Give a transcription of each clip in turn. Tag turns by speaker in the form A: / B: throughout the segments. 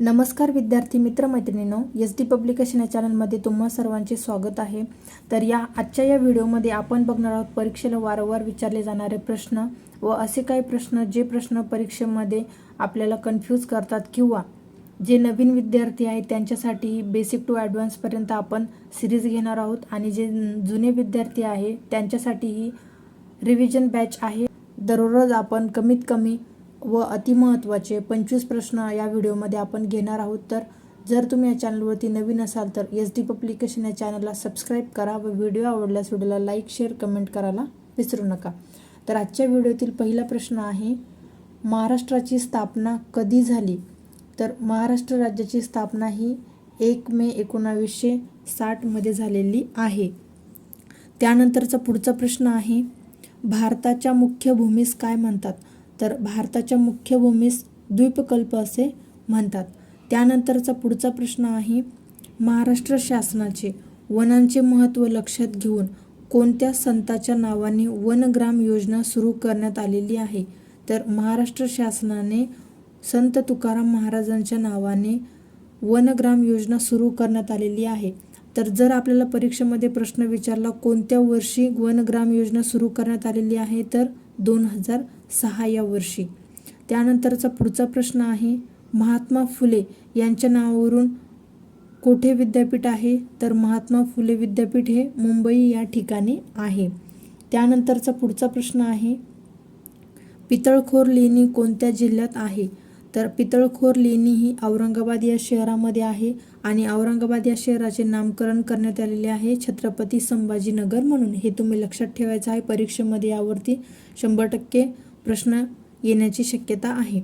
A: नमस्कार विद्यार्थी मित्रमैत्रिणींनो S D publication या चॅनलमध्ये तुम्हा सर्वांचे स्वागत आहे. तर या आजच्या या व्हिडिओमध्ये आपण बघणार आहोत परीक्षेला वारंवार विचारले जाणारे प्रश्न व असे काही प्रश्न जे प्रश्न परीक्षेमध्ये आपल्याला कन्फ्यूज करतात किंवा जे नवीन विद्यार्थी आहेत त्यांच्यासाठी बेसिक टू ॲडव्हान्सपर्यंत आपण सिरीज घेणार आहोत आणि जे जुने विद्यार्थी आहे त्यांच्यासाठीही रिव्हिजन बॅच आहे. दररोज आपण कमीत कमी व अतिमहत्त्वाचे पंचवीस प्रश्न या व्हिडिओमध्ये आपण घेणार आहोत. तर जर तुम्ही या चॅनलवरती नवीन असाल तर एस डी पब्लिकेशन या चॅनलला सबस्क्राईब करा व व्हिडिओ आवडल्यास व्हिडिओला लाईक शेअर कमेंट करायला विसरू नका. तर आजच्या व्हिडिओतील पहिला प्रश्न आहे महाराष्ट्राची स्थापना कधी झाली? तर महाराष्ट्र राज्याची स्थापना ही एक मे एकोणावीसशे साठमध्ये झालेली आहे. त्यानंतरचा पुढचा प्रश्न आहे भारताच्या मुख्य भूमीस काय म्हणतात? तर भारताच्या मुख्य भूमीस द्वीपकल्प असे म्हणतात. त्यानंतरचा पुढचा प्रश्न आहे महाराष्ट्र शासनाचे वनांचे महत्त्व लक्षात घेऊन कोणत्या संताच्या नावाने वनग्राम योजना सुरू करण्यात आलेली आहे? तर महाराष्ट्र शासनाने संत तुकाराम महाराजांच्या नावाने वनग्राम योजना सुरू करण्यात आलेली आहे. तर जर आपल्याला परीक्षेमध्ये प्रश्न विचारला कोणत्या वर्षी वनग्राम योजना सुरू करण्यात आलेली आहे? तर दोन हजार सहा या वर्षी. त्यानंतरचा पुढचा प्रश्न आहे महात्मा फुले यांच्या नावावरून कोठे विद्यापीठ आहे? तर महात्मा फुले विद्यापीठ हे मुंबई या ठिकाणी आहे. त्यानंतरचा पुढचा प्रश्न आहे पितळखोर लेणी कोणत्या जिल्ह्यात आहे? तर पितळखोर लेणी ही औरंगाबाद या शहरामध्ये आहे आणि औरंगाबाद या शहराचे नामकरण करण्यात आलेले आहे छत्रपती संभाजीनगर म्हणून. हे तुम्ही लक्षात ठेवायचं आहे. परीक्षेमध्ये यावरती शंभर टक्के प्रश्न येण्याची शक्यता आहे.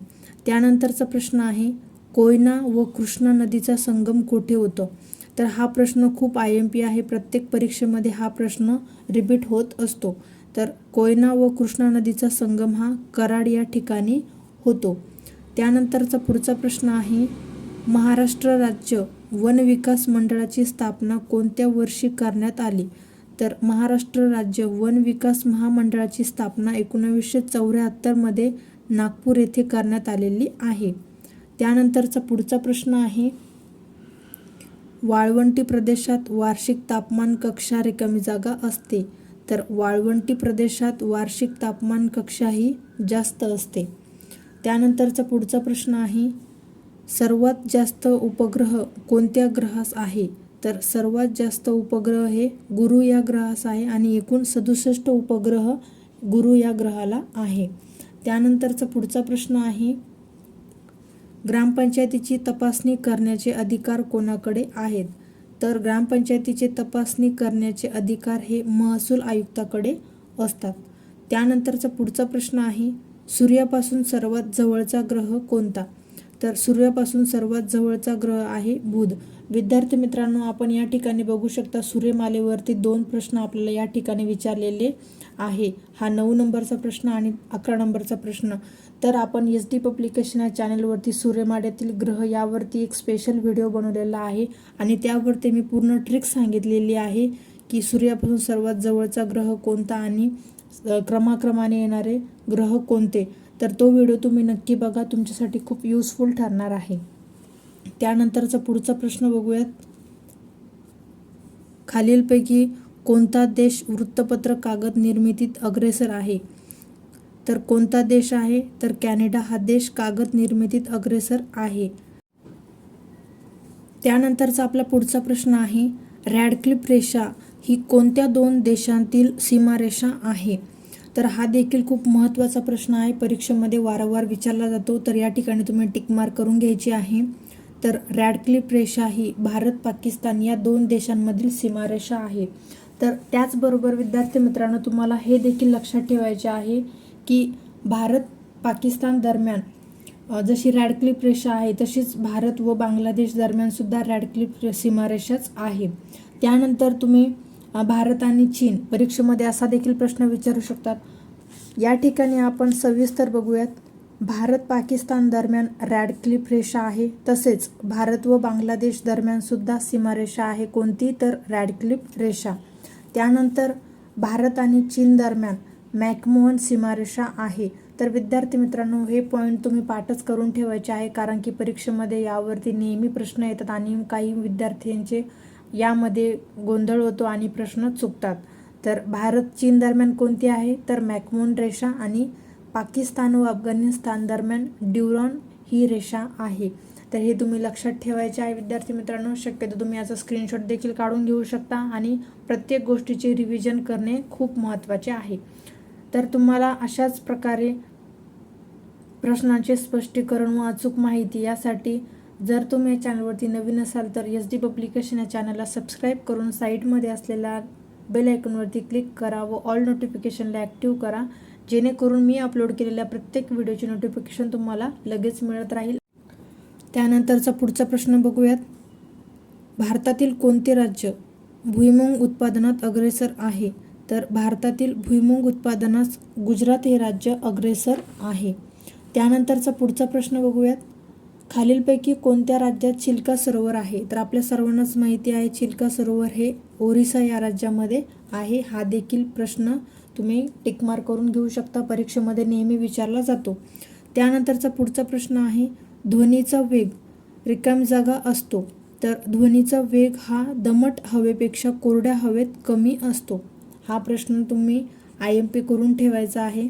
A: त्यानंतरचा प्रश्न आहे कोयना व कृष्णा नदीचा संगम कोठे होतो? तर हा प्रश्न खूप आय एम पी आहे. प्रत्येक परीक्षेमध्ये हा प्रश्न रिपीट होत असतो. तर कोयना व कृष्णा नदीचा संगम हा कराड या ठिकाणी होतो. त्यानंतरचा पुढचा प्रश्न आहे महाराष्ट्र राज्य वन विकास मंडळाची स्थापना कोणत्या वर्षी करण्यात आली? तर महाराष्ट्र राज्य वन विकास महामंडळाची स्थापना एकोणावीसशे चौऱ्याहत्तरमध्ये नागपूर येथे करण्यात आलेली आहे. त्यानंतरचा पुढचा प्रश्न आहे वाळवंटी प्रदेशात वार्षिक तापमान कक्षा रिकामी जागा असते तर वाळवंटी प्रदेशात वार्षिक तापमान कक्षा ही जास्त असते. त्यानंतरचा पुढचा प्रश्न आहे सर्वात जास्त उपग्रह कोणत्या ग्रहास आहे? तर सर्वात जास्त उपग्रह हे गुरु या ग्रहास आहे आणि एकूण सदुसष्ट उपग्रह गुरु या ग्रहाला आहे. त्यानंतरचा पुढचा प्रश्न आहे ग्रामपंचायतीची तपासणी करण्याचे अधिकार कोणाकडे आहेत? तर ग्रामपंचायतीचे तपासणी करण्याचे अधिकार हे महसूल आयुक्ताकडे असतात. त्यानंतरचा पुढचा प्रश्न आहे सूर्यापासून सर्वात जवळचा ग्रह कोणता? तर सूर्यापासून सर्वात जवळचा ग्रह आहे बुध. विद्यार्थी मित्रांनो आपण या ठिकाणी बघू शकता सूर्यमालेवरती दोन प्रश्न आपल्याला या ठिकाणी विचारलेले आहे. हा नऊ नंबरचा प्रश्न आणि अकरा नंबरचा प्रश्न. तर आपण एस डी पब्लिकेशन या चॅनलवरती सूर्यमाड्यातील ग्रह यावरती एक स्पेशल व्हिडिओ बनवलेला आहे आणि त्यावरती मी पूर्ण ट्रिक सांगितलेली आहे की सूर्यापासून सर्वात जवळचा ग्रह कोणता आणि क्रमाक्रमाने येणारे ग्रह कोणते? तर तो व्हिडिओ तुम्ही नक्की बघा. तुमच्यासाठी खूप युजफुल ठरणार आहे. त्यानंतरचा पुढचा प्रश्न बघूयात. खालीलपैकी कोणता देश वृत्तपत्र कागद निर्मितीत अग्रेसर आहे? तर कोणता देश आहे? तर कॅनडा हा देश कागद निर्मितीत अग्रेसर आहे. त्यानंतरचा आपला पुढचा प्रश्न आहे. रॅडक्लिप रेषा ही कोणत्या दोन देशांतील सीमारेषा आहे? तर हा देखील खूप महत्त्वाचा प्रश्न आहे. परीक्षेमध्ये वारंवार विचारला जातो. तर या ठिकाणी तुम्ही टिकमार्क करून घ्यायची आहे. तर रॅडक्लिप रेषा ही भारत पाकिस्तान या दोन देशांमधील सीमारेषा आहे. तर त्याचबरोबर विद्यार्थी मित्रांनो तुम्हाला हे देखील लक्षात ठेवायचे आहे की भारत पाकिस्तान दरम्यान जशी रॅडक्लिप रेषा आहे तशीच भारत व बांगलादेश दरम्यानसुद्धा रॅडक्लिप सीमारेषाच आहे. त्यानंतर तुम्ही भारत आणि चीन परीक्षेमध्ये असा देखील प्रश्न विचारू शकतात. या ठिकाणी आपण सविस्तर बघूयात. भारत पाकिस्तान दरम्यान रॅडक्लिफ रेषा आहे. तसेच भारत व बांगलादेश दरम्यानसुद्धा सीमारेषा आहे. कोणती तर रॅडक्लिफ रेषा. त्यानंतर भारत आणि चीन दरम्यान मॅकमोहन सीमारेषा आहे. तर विद्यार्थी मित्रांनो हे पॉईंट तुम्ही पाठच करून ठेवायचे आहे कारण की परीक्षेमध्ये यावरती नेहमी प्रश्न येतात आणि काही विद्यार्थ्यांचे यामध्ये गोंधळ होतो आणि प्रश्न चुकतात. तर भारत चीन दरम्यान कोणती आहे? तर मॅकमोन रेषा आणि पाकिस्तान व अफगाणिस्तान दरम्यान ड्युरॉन ही रेषा आहे. तर हे तुम्ही लक्षात ठेवायचे आहे विद्यार्थी मित्रांनो. शक्यतो तुम्ही याचा स्क्रीनशॉट देखील काढून घेऊ शकता आणि प्रत्येक गोष्टीचे रिव्हिजन करणे खूप महत्त्वाचे आहे. तर तुम्हाला अशाच प्रकारे प्रश्नांचे स्पष्टीकरण व अचूक माहिती यासाठी जर तुम्ही या चॅनलवरती नवीन असाल तर एस डी पब्लिकेशन या चॅनलला सबस्क्राईब करून साईडमध्ये असलेल्या बेल आयकॉनवरती क्लिक करा व ऑल नोटिफिकेशनला ॲक्टिव्ह करा. जेणेकरून मी अपलोड केलेल्या प्रत्येक व्हिडिओची नोटिफिकेशन तुम्हाला लगेच मिळत राहील. त्यानंतरचा पुढचा प्रश्न बघूयात. भारतातील कोणते राज्य भुईमुंग उत्पादनात अग्रेसर आहे? तर भारतातील भुईमुंग उत्पादनास गुजरात हे राज्य अग्रेसर आहे. त्यानंतरचा पुढचा प्रश्न बघूयात. खालीलपैकी कोणत्या राज्यात चिल्का सरोवर आहे? तर आपल्या सर्वांनाच माहिती आहे चिल्का सरोवर हे ओरिसा या राज्यामध्ये आहे. हा देखील प्रश्न तुम्ही टिकमार्क करून घेऊ शकता. परीक्षेमध्ये नेहमी विचारला जातो. त्यानंतरचा पुढचा प्रश्न आहे ध्वनीचा वेग रिकाम जागा असतो. तर ध्वनीचा वेग हा दमट हवेपेक्षा कोरड्या हवेत कमी असतो. हा प्रश्न तुम्ही आय एम पी करून ठेवायचा आहे.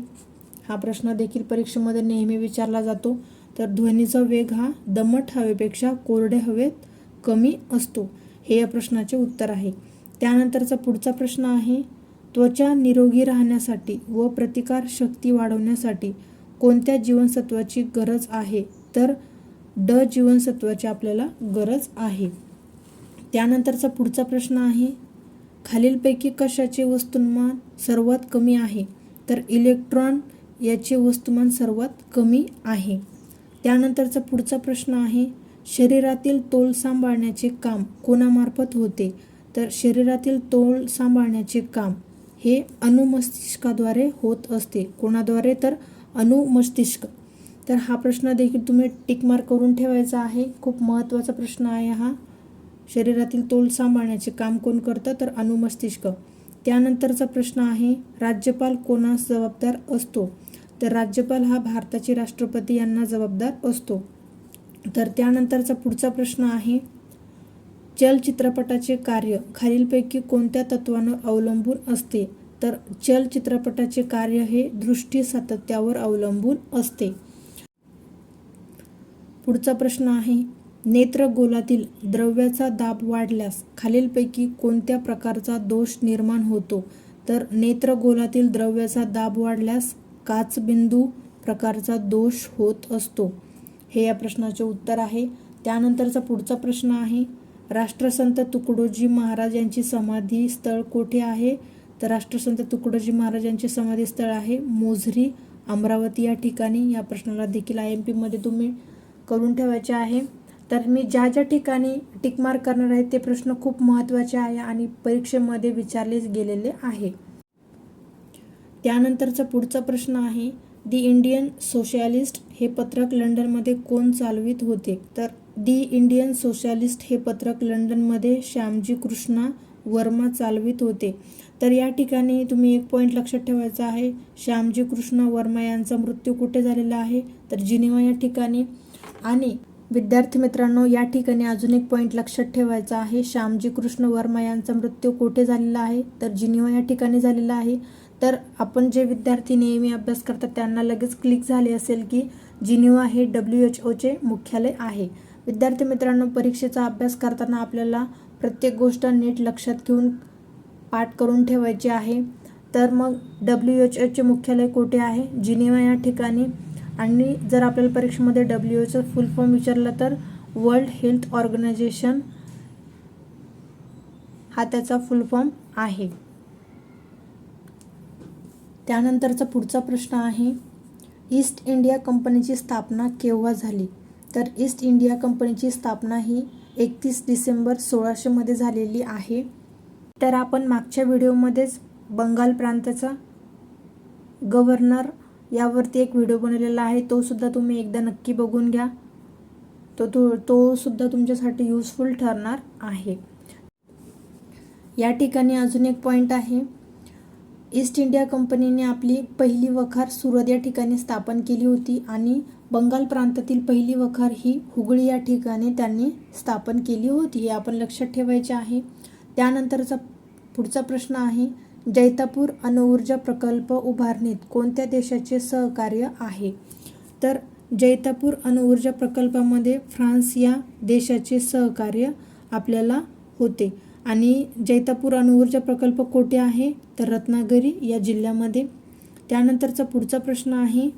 A: हा प्रश्न देखील परीक्षेमध्ये नेहमी विचारला जातो. तर ध्वनीचा वेग हा दमट हवेपेक्षा कोरड्या हवेत कमी असतो हे या प्रश्नाचे उत्तर आहे. त्यानंतरचा पुढचा प्रश्न आहे त्वचा निरोगी राहण्यासाठी व प्रतिकार शक्ती वाढवण्यासाठी कोणत्या जीवनसत्वाची गरज आहे? तर ड जीवनसत्वाची आपल्याला गरज आहे. त्यानंतरचा पुढचा प्रश्न आहे खालीलपैकी कशाचे वस्तुमान सर्वात कमी आहे? तर इलेक्ट्रॉन याचे वस्तुमान सर्वात कमी आहे. त्यानंतरचा पुढचा प्रश्न आहे शरीरातील तोल सांभाळण्याचे काम कोणामार्फत होते? तर शरीरातील तोल सांभाळण्याचे काम हे अनुमस्तिष्काद्वारे होत असते. कोणाद्वारे? तर अनुमस्तिष्क. तर हा प्रश्न देखील तुम्ही टिकमार्क करून ठेवायचा आहे. खूप महत्त्वाचा प्रश्न आहे हा. शरीरातील तोल सांभाळण्याचे काम कोण करतं? तर अनुमस्तिष्क. त्यानंतरचा प्रश्न आहे राज्यपाल कोणास जबाबदार असतो? तर राज्यपाल हा भारताचे राष्ट्रपती यांना जबाबदार असतो. तर त्यानंतरचा पुढचा प्रश्न आहे चलचित्रपटाचे कार्य खालीलपैकी कोणत्या तत्वांवर अवलंबून असते? तर चलचित्रपटाचे कार्य हे दृष्टी सातत्यावर अवलंबून असते. पुढचा प्रश्न आहे नेत्रगोलातील द्रव्याचा दाब वाढल्यास खालीलपैकी कोणत्या प्रकारचा दोष निर्माण होतो? तर नेत्रगोलातील द्रव्याचा दाब वाढल्यास काचबिंदू प्रकारचा दोष होत असतो. हे या प्रश्नाचे उत्तर आहे. त्यानंतरचा पुढचा प्रश्न आहे. राष्ट्रसंत तुकडोजी महाराज यांची समाधी स्थळ कोठे आहे? तर राष्ट्रसंत तुकडोजी महाराज यांचे समाधी स्थळ आहे मोझरी अमरावती. या ठिकाणी या प्रश्नाला देखील आय एम पीमध्ये तुम्ही करून ठेवायचे आहे. तर मी ज्या ज्या ठिकाणी टिकमार्क करणार आहे ते प्रश्न खूप महत्त्वाचे आहे आणि परीक्षेमध्ये विचारले गेलेले आहे. त्यानंतरचा पुढचा प्रश्न आहे दी इंडियन सोशॅलिस्ट हे पत्रक लंडनमध्ये कोण चालवित होते? तर दी इंडियन सोशॅलिस्ट हे पत्रक लंडनमध्ये श्यामजी कृष्णा वर्मा चालवित होते. तर या ठिकाणी तुम्ही एक पॉईंट लक्षात ठेवायचा आहे श्यामजी कृष्ण वर्मा यांचा मृत्यू कुठे झालेला आहे? तर जिनिवा या ठिकाणी. आणि विद्यार्थी मित्रांनो या ठिकाणी अजून एक पॉईंट लक्षात ठेवायचा आहे श्यामजी कृष्ण वर्मा यांचा मृत्यू कुठे झालेला आहे? तर जिनिवा या ठिकाणी झालेला आहे. तर आपण जे विद्यार्थी नेहमी अभ्यास करतात त्यांना लगेच क्लिक झाले असेल की जिनिवा हे डब्ल्यू एच ओचे मुख्यालय आहे. विद्यार्थी मित्रांनो परीक्षेचा अभ्यास करताना आपल्याला प्रत्येक गोष्ट नीट लक्षात घेऊन पाठ करून ठेवायची आहे. तर मग डब्ल्यू एच ओचे मुख्यालय कुठे आहे? जिनिवा या ठिकाणी. आणि जर आपल्याला परीक्षेमध्ये डब्ल्यू एचचं फुल फॉर्म विचारलं तर वर्ल्ड हेल्थ ऑर्गनायझेशन हा त्याचा फुल फॉर्म आहे. त्यानंतरचा पुढचा प्रश्न आहे ईस्ट इंडिया कंपनीची स्थापना केव्हा झाली? तर ईस्ट इंडिया कंपनीची स्थापना ही एकतीस डिसेंबर सोळाशेमध्ये झालेली आहे. तर आपण मागच्या व्हिडिओमध्येच बंगाल प्रांताचा गव्हर्नर यावरती एक व्हिडिओ बनवलेला आहे तोसुद्धा तुम्ही एकदा नक्की बघून घ्या. तो तो तो सुद्धा तुमच्यासाठी युजफुल ठरणार आहे. या ठिकाणी अजून एक पॉईंट आहे. ईस्ट इंडिया कंपनीने आपली पहिली वखार सुरत या ठिकाणी स्थापन केली होती आणि बंगाल प्रांतातील पहिली वखार ही हुगळी या ठिकाणी त्यांनी स्थापन केली होती हे आपण लक्षात ठेवायचे आहे. त्यानंतरचा पुढचा प्रश्न आहे जैतापूर अणुऊर्जा प्रकल्प उभारणीत कोणत्या देशाचे सहकार्य आहे? तर जैतापूर अणुऊर्जा प्रकल्पामध्ये फ्रान्स या देशाचे सहकार्य आपल्याला होते. आणि जैतापूर अणुऊर्जा प्रकल्प कोठे आहे? तर रत्नागिरी या जिल्ह्यामध्ये. त्यानंतरचा पुढचा प्रश्न आहे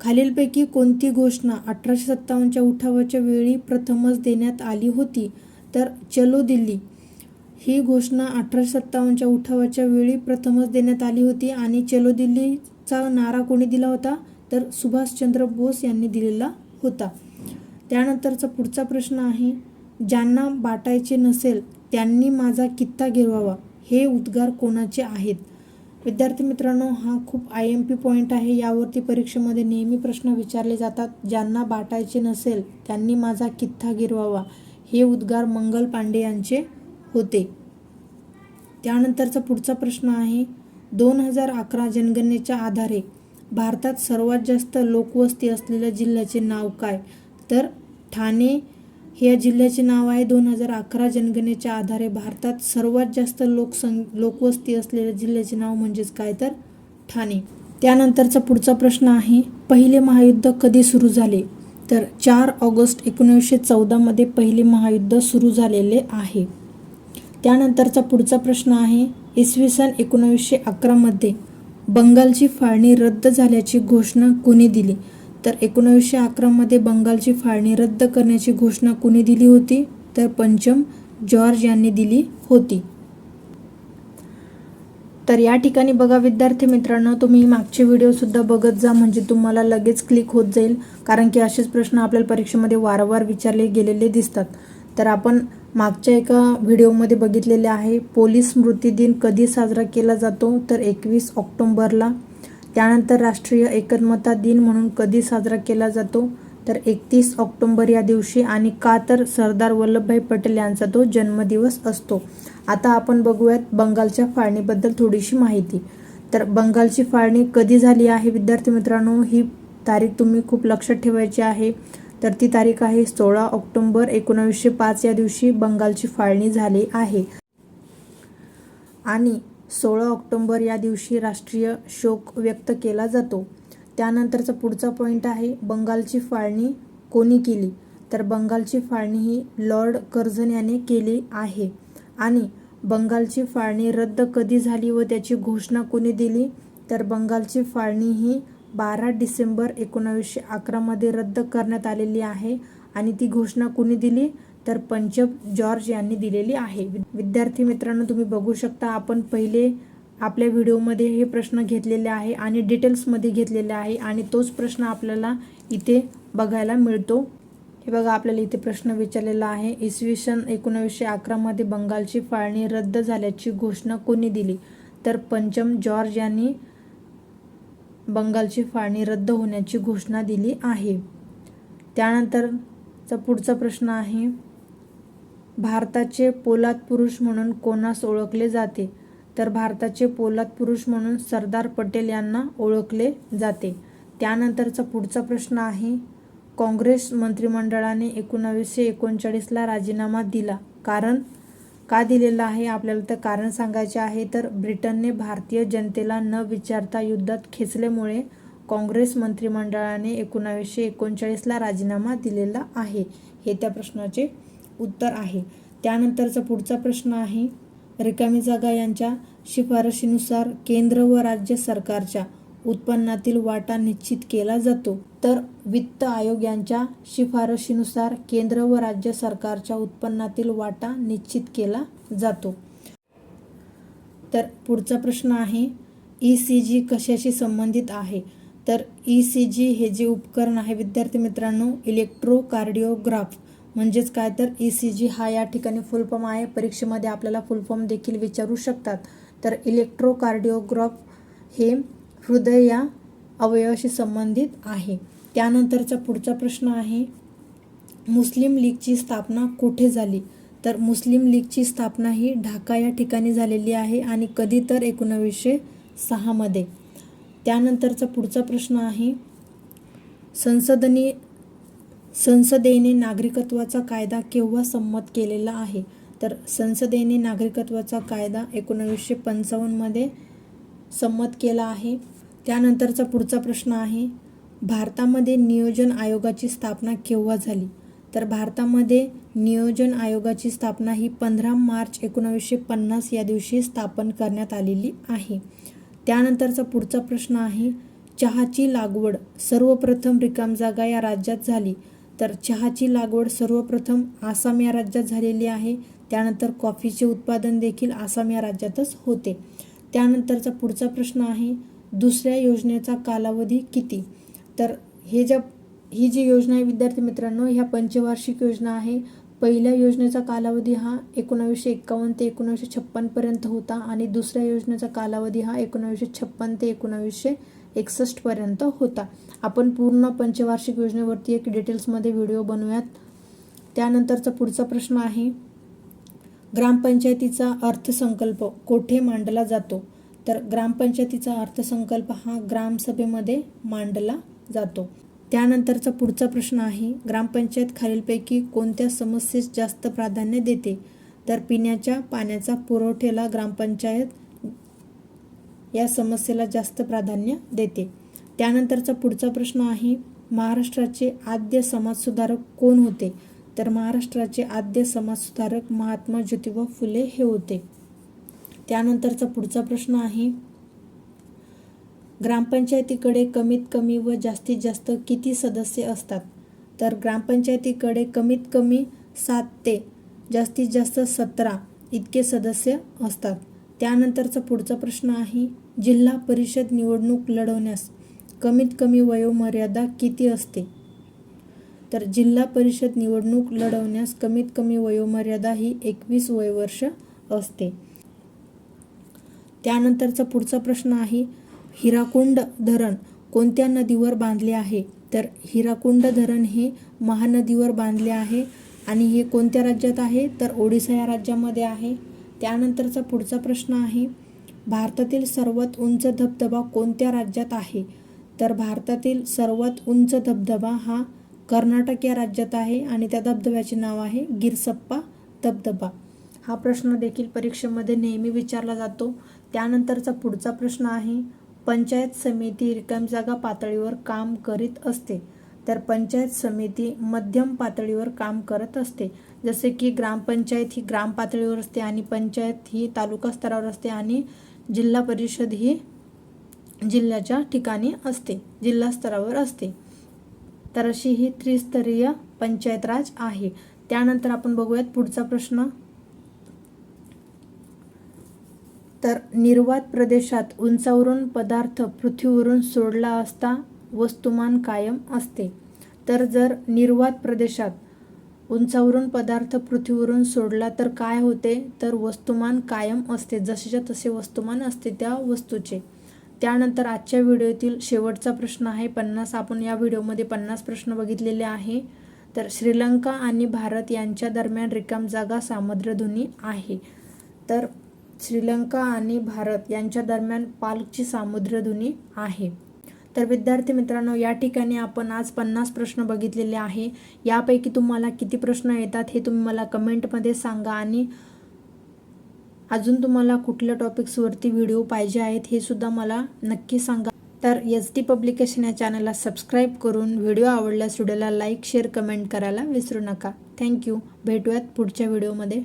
A: खालीलपैकी कोणती घोषणा अठराशे सत्तावन्नच्या उठावाच्या वेळी प्रथमच देण्यात आली होती? तर चलो दिल्ली. ही घोषणा अठराशे सत्तावन्नच्या उठावाच्या वेळी प्रथमच देण्यात आली होती आणि चलो दिल्लीचा नारा कोणी दिला होता? तर सुभाषचंद्र बोस यांनी दिलेला होता. त्यानंतरचा पुढचा प्रश्न आहे ज्यांना बाटायचे नसेल त्यांनी माझा कित्ता गिरवावा. हे उद्गार कोणाचे आहेत? विद्यार्थी मित्रांनो हा खूप आय एम पी पॉईंट आहे. यावरती परीक्षेमध्ये नेहमी प्रश्न विचारले जातात. ज्यांना बाटायचे नसेल त्यांनी माझा कित्ता गिरवावा. हे उद्गार मंगल पांडे यांचे होते. त्यानंतरचा पुढचा प्रश्न आहे. दोन हजार अकरा जनगणनेच्या आधारे भारतात सर्वात जास्त लोकवस्ती असलेल्या जिल्ह्याचे नाव काय? तर ठाणे या जिल्ह्याचे नाव आहे दोन हजार अकरा जनगणनेच्या आधारे भारतात सर्वात जास्त लोकसंख लोकवस्ती असलेल्या जिल्ह्याचे नाव म्हणजेच काय तर? ठाणे. त्यानंतरचा पुढचा प्रश्न आहे पहिले महायुद्ध कधी सुरू झाले? तर चार ऑगस्ट एकोणीसशे चौदामध्ये पहिले महायुद्ध सुरू झालेले आहे. त्यानंतरचा पुढचा प्रश्न आहे इसवी सन एकोणीसशे अकरामध्ये बंगालची फाळणी रद्द झाल्याची घोषणा कोणी दिली? तर एकोणीसशे अकरामध्ये बंगालची फाळणी रद्द करण्याची घोषणा कुणी दिली होती? तर पंचम जॉर्ज यांनी दिली होती. तर या ठिकाणी बघा विद्यार्थी मित्रांनो तुम्ही मागचे व्हिडिओसुद्धा बघत जा म्हणजे तुम्हाला लगेच क्लिक होत जाईल. कारण की असेच प्रश्न आपल्याला परीक्षेमध्ये वारंवार विचारले गेलेले दिसतात. तर आपण मागच्या एका व्हिडिओमध्ये बघितलेले आहे पोलीस स्मृती दिन कधी साजरा केला जातो? तर एकवीस ऑक्टोंबरला त्यानंतर राष्ट्रीय एकात्मता दिन म्हणून कधी साजरा केला जातो? तर एकतीस ऑक्टोंबर या दिवशी आणि का तर सरदार वल्लभभाई पटेल यांचा तो जन्मदिवस असतो. आता आपण बघूयात बंगालच्या फाळणीबद्दल थोडीशी माहिती. तर बंगालची फाळणी कधी झाली आहे? विद्यार्थी मित्रांनो ही तारीख तुम्ही खूप लक्षात ठेवायची आहे. तर ती तारीख आहे सोळा ऑक्टोंबर एकोणावीसशे पाच या दिवशी बंगालची फाळणी झाली आहे. आणि सोळा ऑक्टोंबर या दिवशी राष्ट्रीय शोक व्यक्त केला जातो. त्यानंतरचा पुढचा पॉईंट आहे बंगालची फाळणी कोणी केली? तर बंगालची फाळणी ही लॉर्ड कर्झन याने केली आहे. आणि बंगालची फाळणी रद्द कधी झाली व त्याची घोषणा कोणी दिली? तर बंगालची फाळणी ही बारा डिसेंबर एकोणावीसशे अकरामध्ये रद्द करण्यात आलेली आहे. आणि ती घोषणा कोणी दिली? तर पंचम जॉर्ज यांनी दिलेली आहे. विद्यार्थी मित्रांनो तुम्ही बघू शकता आपण पहिले आपल्या व्हिडिओमध्ये हे प्रश्न घेतलेले आहे आणि डिटेल्समध्ये घेतलेले आहे आणि तोच प्रश्न आपल्याला इथे बघायला मिळतो. हे बघा आपल्याला इथे प्रश्न विचारलेला आहे. इसवी सन एकोणावीसशे अकरामध्ये बंगालची फाळणी रद्द झाल्याची घोषणा कोणी दिली? तर पंचम जॉर्ज यांनी बंगालची फाळणी रद्द होण्याची घोषणा दिली आहे. त्यानंतरचा पुढचा प्रश्न आहे. भारताचे पोलाद पुरुष म्हणून कोणास ओळखले जाते? तर भारताचे पोलाद पुरुष म्हणून सरदार पटेल यांना ओळखले जाते. त्यानंतरचा पुढचा प्रश्न आहे काँग्रेस मंत्रिमंडळाने एकोणावीसशे एकोणचाळीसला राजीनामा दिला. कारण? का दिलेला आहे? आपल्याला तर कारण सांगायचे आहे तर ब्रिटनने भारतीय जनतेला न विचारता युद्धात खेचल्यामुळे काँग्रेस मंत्रिमंडळाने एकोणावीसशे एकोणचाळीसला राजीनामा दिलेला आहे. हे त्या प्रश्नाचे उत्तर आहे. त्यानंतरचा पुढचा प्रश्न आहे रिकामी जागा यांच्या शिफारशीनुसार केंद्र व राज्य सरकारच्या उत्पन्नातील वाटा निश्चित केला जातो. तर वित्त आयोग यांच्या शिफारशीनुसार केंद्र व राज्य सरकारच्या उत्पन्नातील वाटा निश्चित केला जातो. तर पुढचा प्रश्न आहे ई सी जी कशाशी संबंधित आहे? तर ई सी जी हे जे उपकरण आहे विद्यार्थी मित्रांनो इलेक्ट्रोकार्डिओग्राफ. म्हणजेच काय तर ई सी जी हा या ठिकाणी फुल फॉर्म आहे. परीक्षेमध्ये आपल्याला फुल फॉर्म देखील विचारू शकतात. तर इलेक्ट्रोकार्डिओग्राफ हे हृदय या अवयवाशी संबंधित आहे. त्यानंतरचा पुढचा प्रश्न आहे मुस्लिम लीगची स्थापना कुठे झाली? तर मुस्लिम लीगची स्थापना ही ढाका या ठिकाणी झालेली आहे आणि कधी तर एकोणावीसशे सहामध्ये त्यानंतरचा पुढचा प्रश्न आहे संसदनी संसदेने नागरिकत्वाचा कायदा केव्हा संमत केलेला आहे? तर संसदेने नागरिकत्वाचा कायदा एकोणावीसशे पंचावन्नमध्ये संमत केला आहे. त्यानंतरचा पुढचा प्रश्न आहे भारतामध्ये नियोजन आयोगाची स्थापना केव्हा झाली? तर भारतामध्ये नियोजन आयोगाची स्थापना ही पंधरा मार्च एकोणावीसशे पन्नास या दिवशी स्थापन करण्यात आलेली आहे. त्यानंतरचा पुढचा प्रश्न आहे चहाची लागवड सर्वप्रथम रिकाम जागा या राज्यात झाली. तर चहाची लागवड सर्वप्रथम आसाम या राज्यात झालेली आहे. त्यानंतर कॉफीचे उत्पादन देखील आसाम या राज्यातच होते. त्यानंतरचा पुढचा प्रश्न आहे दुसऱ्या योजनेचा कालावधी किती? तर हे ज्या ही जी योजना आहे विद्यार्थी मित्रांनो ह्या पंचवार्षिक योजना आहे. पहिल्या योजनेचा कालावधी हा एकोणावीसशे एक्कावन्न ते एकोणावीसशे छप्पनपर्यंत होता आणि दुसऱ्या योजनेचा कालावधी हा एकोणावीसशे छप्पन ते एकोणावीसशे एकसष्टपर्यंत होता. आपण पूर्ण पंचवार्षिक योजनेवरती एक डिटेल्समध्ये व्हिडिओ बनवूयात. त्यानंतरचा पुढचा प्रश्न आहे ग्रामपंचायतीचा अर्थसंकल्प कोठे मांडला जातो? तर ग्रामपंचायतीचा अर्थसंकल्प हा ग्रामसभेमध्ये मांडला जातो. त्यानंतरचा पुढचा प्रश्न आहे ग्रामपंचायत खालीलपैकी कोणत्या समस्येस जास्त प्राधान्य देते? तर पिण्याच्या पाण्याचा पुरवठ्याला ग्रामपंचायत या समस्येला जास्त प्राधान्य देते. त्यानंतरचा पुढचा प्रश्न आहे महाराष्ट्राचे आद्य समाजसुधारक कोण होते? तर महाराष्ट्राचे आद्य समाजसुधारक महात्मा ज्योतिबा फुले हे होते. त्यानंतरचा पुढचा प्रश्न आहे ग्रामपंचायतीकडे कमीत कमी व जास्तीत जास्त किती सदस्य असतात? तर ग्रामपंचायतीकडे कमीत कमी सात ते जास्तीत जास्त सतरा इतके सदस्य असतात. त्यानंतरचा पुढचा प्रश्न आहे जिल्हा परिषद निवडणूक लढवण्यास कमीत कमी वयोमर्यादा किती असते? तर जिल्हा परिषद निवडणूक लढवण्यास कमीत कमी वयोमर्यादा ही एकवीस वयवर्ष असते. त्यानंतरचा पुढचा प्रश्न आहे हिराकुंड धरण कोणत्या नदीवर बांधले आहे? तर हिराकुंड धरण हे महानदीवर बांधले आहे आणि हे कोणत्या राज्यात आहे? तर ओडिसा या राज्यामध्ये आहे. त्यानंतरचा पुढचा प्रश्न आहे भारतातील सर्वात उंच धबधबा कोणत्या राज्यात आहे? तर भारतातील सर्वात उंच धबधबा हा कर्नाटक या राज्यात आहे आणि त्या धबधब्याचे नाव आहे गिरसप्पा धबधबा. हा प्रश्न देखील परीक्षेमध्ये नेहमी विचारला जातो. त्यानंतरचा पुढचा प्रश्न आहे पंचायत समिती रिकाम जागा पातळीवर काम करीत असते. तर पंचायत समिती मध्यम पातळीवर काम करत असते. जसे की ग्रामपंचायत ही ग्राम पातळीवर असते आणि पंचायत ही तालुका स्तरावर असते आणि जिल्हा परिषद ही जिल्ह्याच्या ठिकाणी असते जिल्हा स्तरावर असते. तर अशी ही त्रिस्तरीय पंचायत राज आहे. त्यानंतर आपण बघूयात पुढचा प्रश्न. तर निर्वात प्रदेशात उंचावरून पदार्थ पृथ्वीवरून सोडला असता वस्तुमान कायम असते. तर जर निर्वात प्रदेशात उंचावरून पदार्थ पृथ्वीवरून सोडला तर काय होते? तर वस्तुमान कायम असते. जसेच्या तसे वस्तुमान असते त्या वस्तूचे. त्यानंतर आजच्या व्हिडिओतील शेवटचा प्रश्न आहे. पन्नास आपण या व्हिडिओमध्ये पन्नास प्रश्न बघितलेले आहे. तर श्रीलंका आणि भारत यांच्या दरम्यान रिकाम जागा सामुद्रधुनी आहे. तर श्रीलंका आणि भारत यांच्या दरम्यान पालकची सामुद्रधुनी आहे. तर विद्यार्थी मित्रांनो या ठिकाणी आपण आज पन्नास प्रश्न बघितलेले आहे. यापैकी तुम्हाला किती प्रश्न येतात हे तुम्ही मला कमेंटमध्ये सांगा आणि अजून तुम्हाला कुठल्या टॉपिक्सवरती व्हिडिओ पाहिजे आहेत हे सुद्धा मला नक्की सांगा. तर एस टी पब्लिकेशन या चॅनलला सबस्क्राईब करून व्हिडिओ आवडल्यास व्हिडिओला लाईक शेअर कमेंट करायला विसरू नका. थँक्यू भेटूयात पुढच्या व्हिडिओमध्ये